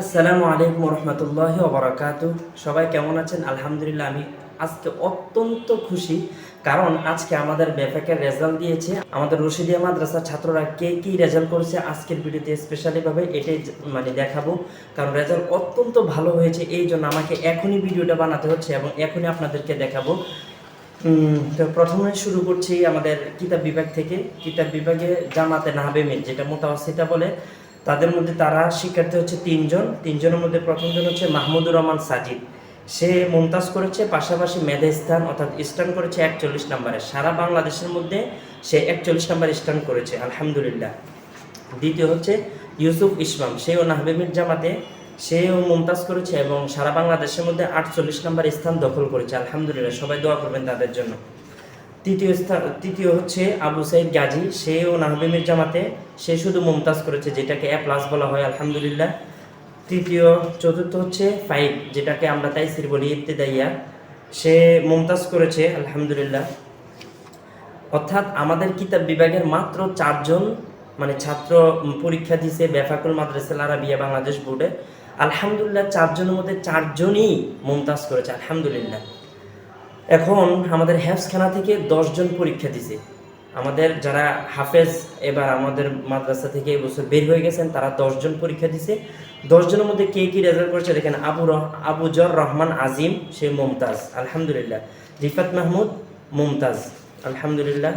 আসসালামু আলাইকুম রহমতুল্লাহ ওবরাকাত। সবাই কেমন আছেন? আলহামদুলিল্লাহ, আমি আজকে অত্যন্ত খুশি, কারণ আজকে আমাদের বেফাকের রেজাল্ট দিয়েছে। আমাদের রশিদিয়া মাদ্রাসার ছাত্ররা কে কি রেজাল্ট করেছে আজকের ভিডিওতে স্পেশালিভাবে এটাই মানে দেখাবো। কারণ রেজাল্ট অত্যন্ত ভালো হয়েছে, এই জন্য আমাকে এখনই ভিডিওটা বানাতে হচ্ছে এবং এখনই আপনাদেরকে দেখাবো। তো প্রথমে শুরু করছি আমাদের কিতাব বিভাগ থেকে। কিতাব বিভাগে জামাতে নাহাবেমিন, যেটা মোতাওয়াসিতা বলে। তাদের মধ্যে তারা শিক্ষার্থী হচ্ছে তিনজন। তিনজনের মধ্যে প্রথমজন হচ্ছে মাহমুদুর রহমান সাজিদ। সে মুমতাজ করেছে, পাশাপাশি মেধা স্থান অর্থাৎ স্টান করেছে একচল্লিশ নম্বরে। সারা বাংলাদেশের মধ্যে সে একচল্লিশ নম্বর স্টান করেছে, আলহামদুলিল্লাহ। দ্বিতীয় হচ্ছে ইউসুফ ইসলাম। সেও নাহবেমির জামাতে সেও মুমতাজ করেছে এবং সারা বাংলাদেশের মধ্যে আটচল্লিশ নম্বর স্থান দখল করেছে। আলহামদুলিল্লাহ, সবাই দোয়া করবেন তাদের জন্য। তৃতীয় স্থান, তৃতীয় হচ্ছে আবু সাইদ গাজী। সেও নাহবেমির জামাতে, সে শুধু মুমতাজ করেছে, যেটাকে এ প্লাস বলা হয়, আলহামদুলিল্লাহ। তৃতীয়, চতুর্থ হচ্ছে ফাইভ যেটাকে আমরা তাইসির বলি, ইবতেদাইয়া। সে মুমতাজ করেছে, আলহামদুলিল্লাহ। অর্থাৎ আমাদের কিতাব বিভাগের মাত্র চারজন মানে ছাত্র পরীক্ষা দিছে বেফাকুল মাদ্রাসাল আরাবিয়া বাংলাদেশ বোর্ডে। আলহামদুলিল্লাহ, চারজনের মধ্যে চারজনই মুমতাজ করেছে, আলহামদুলিল্লাহ। এখন আমাদের হ্যাফসখানা থেকে দশজন পরীক্ষা দিছে। আমাদের যারা হাফেজ, এবার আমাদের মাদ্রাসা থেকে এবছর বের হয়ে গেছেন, তারা দশজন পরীক্ষা দিছে। দশজনের মধ্যে কে কি রেজাল্ট করেছে দেখেন, আবু রহ আবুজর রহমান আজিম, সে মমতাজ, আলহামদুলিল্লাহ। রিফাত মাহমুদ, মুমতাজ, আলহামদুলিল্লাহ।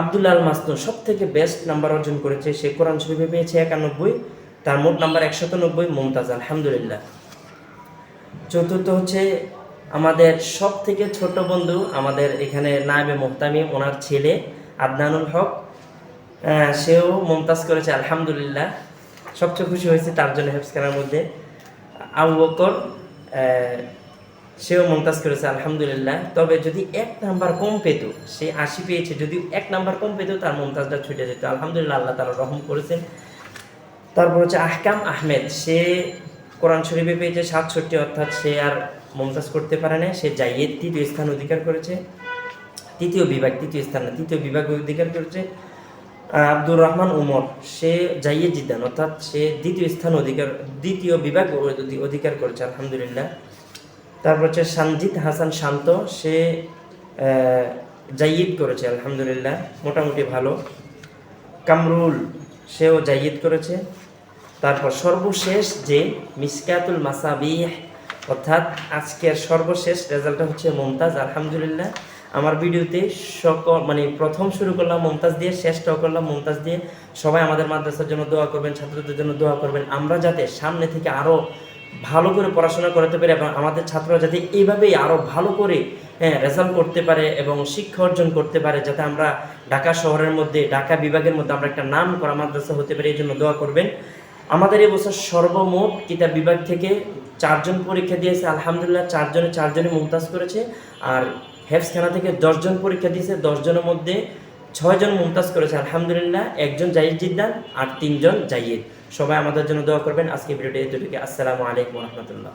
আবদুল্লাহ আল মাসনুন সব থেকে বেস্ট নাম্বার অর্জন করেছে, সে কোরআন শরীফে পেয়েছে একানব্বই, তার মোট নাম্বার একশত নব্বই, মুমতাজ, আলহামদুলিল্লাহ। চতুর্থ হচ্ছে আমাদের সব থেকে ছোট বন্ধু আমাদের এখানে নায়েবে মোহতামি ওনার ছেলে আদনানুল হক। সেও মমতাজ করেছে, আলহামদুলিল্লাহ। সবচেয়ে খুশি হয়েছে তার জন্য হেফসখানার মধ্যে। আবু বকর সেও মমতাজ করেছে, আলহামদুলিল্লাহ। তবে যদি এক নাম্বার কম পেত, সে আশি পেয়েছে, যদি এক নাম্বার কম পেত, তার মুমতাজটা ছুটে যেত। আলহামদুলিল্লাহ আল্লাহ তারা রহম করেছেন। তারপর হচ্ছে আহকাম আহমেদ, সে কোরআন শরীফে পেয়েছে সাতষট্টি, অর্থাৎ সে আর মমতাজ করতে পারে না সে জাইয়েদ তৃতীয় স্থান অধিকার করেছে তৃতীয় বিভাগ তৃতীয় স্থান না তৃতীয় বিভাগ অধিকার করেছে আব্দুর রহমান উমর সে জাইয়ে জিদ্দান অর্থাৎ সে দ্বিতীয় স্থান অধিকার দ্বিতীয় বিভাগ অধিকার করেছে আলহামদুলিল্লাহ। তারপর হচ্ছে সঞ্জিত হাসান শান্ত সে আহ, জাইয়েদ করেছে আলহামদুলিল্লাহ মোটামুটি ভালো। কামরুল সেও জাইয়েদ করেছে। তারপর সর্বশেষ যে মিসকাতুল মাসাবিহ অর্থাৎ আজকের সর্বশেষ রেজাল্টটা হচ্ছে মমতাজ, আলহামদুলিল্লাহ। আমার ভিডিওতে সকল মানে প্রথম শুরু করলাম মমতাজ দিয়ে শেষটাও করলাম মমতাজ দিয়ে। সবাই আমাদের মাদ্রাসার জন্য দোয়া করবেন, ছাত্রদের জন্য দোয়া করবেন। আমরা যাতে সামনে থেকে আরও ভালো করে পড়াশোনা করাতে পারি এবং আমাদের ছাত্ররা যাতে এইভাবেই আরও ভালো করে হ্যাঁ রেজাল্ট করতে পারে এবং শিক্ষা অর্জন করতে পারে, যাতে আমরা ঢাকা শহরের মধ্যে, ঢাকা বিভাগের মধ্যে আমরা একটা নাম করা মাদ্রাসা হতে পারি, এই জন্য দোয়া করবেন। আমাদের এবছর সর্বমোট কিতাব বিভাগ থেকে চারজন পরীক্ষা দিয়েছে, আলহামদুলিল্লাহ চারজনে চারজনে মুমতাজ করেছে। আর হেফসখানা থেকে দশজন পরীক্ষা দিয়েছে, দশজনের মধ্যে ছয়জন মুমতাজ করেছে, আলহামদুলিল্লাহ। একজন জাইদ জিদ্দান আর তিনজন জাইয়েদ। সবাই আমাদের জন্য দোয়া করবেন। আজকে ভিডিওটি এতটুকু আসসালামু আলাইকুম রহমতুল্লাহ।